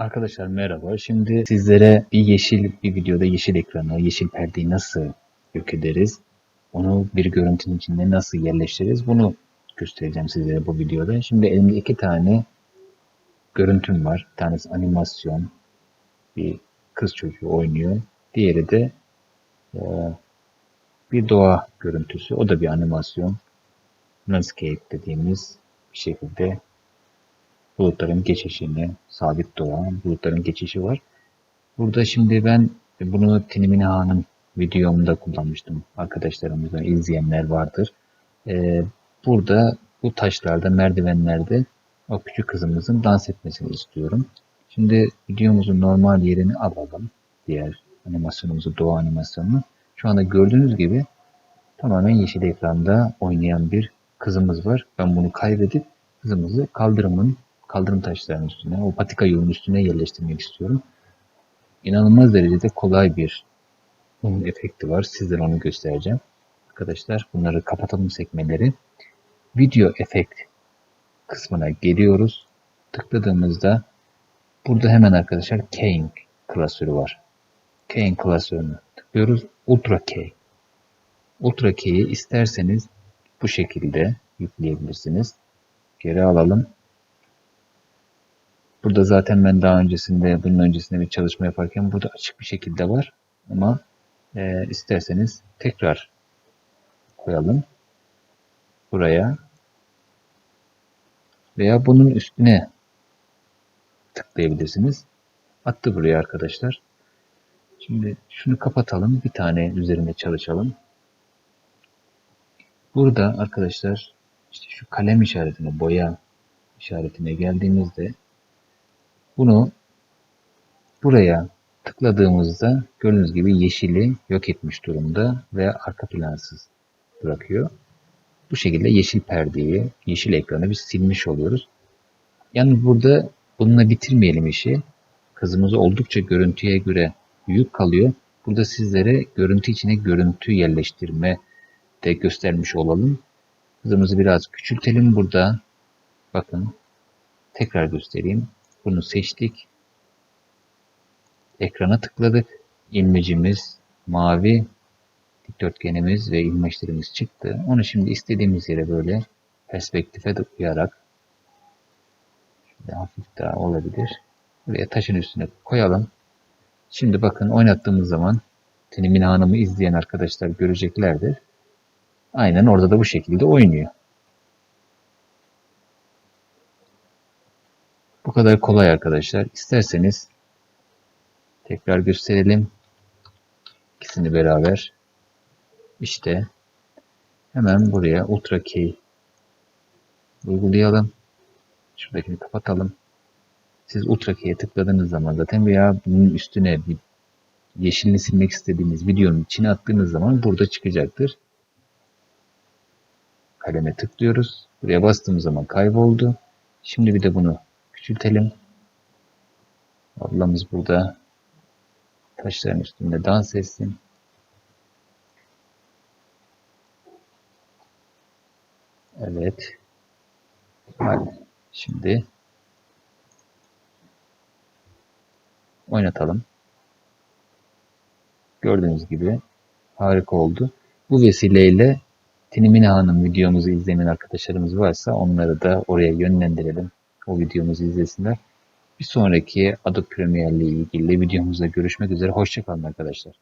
Arkadaşlar merhaba. Şimdi sizlere bir yeşil bir videoda yeşil ekranı, yeşil perdeyi nasıl yok ederiz? Onu bir görüntünün içinde nasıl yerleştiririz? Bunu göstereceğim sizlere bu videoda. Şimdi elimde iki tane görüntüm var. Bir tanesi animasyon. Bir kız çocuğu oynuyor. Diğeri de e, bir doğa görüntüsü. O da bir animasyon. Landscape dediğimiz bir şekilde bulutların geçişini, sabit duran bulutların geçişi var. Burada şimdi ben bunu Tinimini Han'ın videomda kullanmıştım. Arkadaşlarımızdan izleyenler vardır. Ee, burada bu taşlarda, merdivenlerde o küçük kızımızın dans etmesini istiyorum. Şimdi videomuzun normal yerini alalım. Diğer animasyonumuzu, doğa animasyonunu. Şu anda gördüğünüz gibi tamamen yeşil ekranda oynayan bir kızımız var. Ben bunu kaybedip kızımızı kaldırımın kaldırım taşlarının üstüne, o patika yolun üstüne yerleştirmek istiyorum. İnanılmaz derecede kolay bir bunun efekti var. Sizlere onu göstereceğim. Arkadaşlar bunları kapatalım sekmeleri. Video efekt kısmına geliyoruz. Tıkladığımızda burada hemen arkadaşlar Kane klasörü var. Kane klasörünü tıklıyoruz. Ultra K. Ultra K'yi isterseniz bu şekilde yükleyebilirsiniz. Geri alalım. Burada zaten ben daha öncesinde, bunun öncesinde bir çalışma yaparken burada açık bir şekilde var. Ama e, isterseniz tekrar koyalım. Buraya. Veya bunun üstüne tıklayabilirsiniz. Attı buraya arkadaşlar. Şimdi şunu kapatalım. Bir tane üzerinde çalışalım. Burada arkadaşlar işte şu kalem işaretine, boya işaretine geldiğimizde bunu buraya tıkladığımızda gördüğünüz gibi yeşili yok etmiş durumda ve arka plansız bırakıyor. Bu şekilde yeşil perdeyi, yeşil ekranı biz silmiş oluyoruz. Yani burada bununla bitirmeyelim işi. Kızımız oldukça görüntüye göre büyük kalıyor. Burada sizlere görüntü içine görüntü yerleştirme de göstermiş olalım. Kızımızı biraz küçültelim burada. Bakın tekrar göstereyim. Bunu seçtik. Ekrana tıkladık. İlmecimiz mavi. Dikdörtgenimiz ve ilmeçlerimiz çıktı. Onu şimdi istediğimiz yere böyle perspektife de uyarak hafif daha olabilir. Buraya taşın üstüne koyalım. Şimdi bakın oynattığımız zaman Tenimin Hanım'ı izleyen arkadaşlar göreceklerdir. Aynen orada da bu şekilde oynuyor. Bu kadar kolay arkadaşlar. İsterseniz tekrar gösterelim. İkisini beraber. İşte hemen buraya Ultra Key uygulayalım. Şuradakini kapatalım. Siz Ultra Key'e tıkladığınız zaman zaten veya bunun üstüne bir yeşilini silmek istediğiniz videonun içine attığınız zaman burada çıkacaktır. Kaleme tıklıyoruz. Buraya bastığımız zaman kayboldu. Şimdi bir de bunu küçültelim. Ablamız burada taşların üstünde dans etsin. Evet. Hadi. Şimdi oynatalım. Gördüğünüz gibi harika oldu. Bu vesileyle Tinimine Hanım videomuzu izleyen arkadaşlarımız varsa onları da oraya yönlendirelim o videomuzu izlesinler. Bir sonraki Adobe Premiere ile ilgili videomuzda görüşmek üzere. Hoşçakalın arkadaşlar.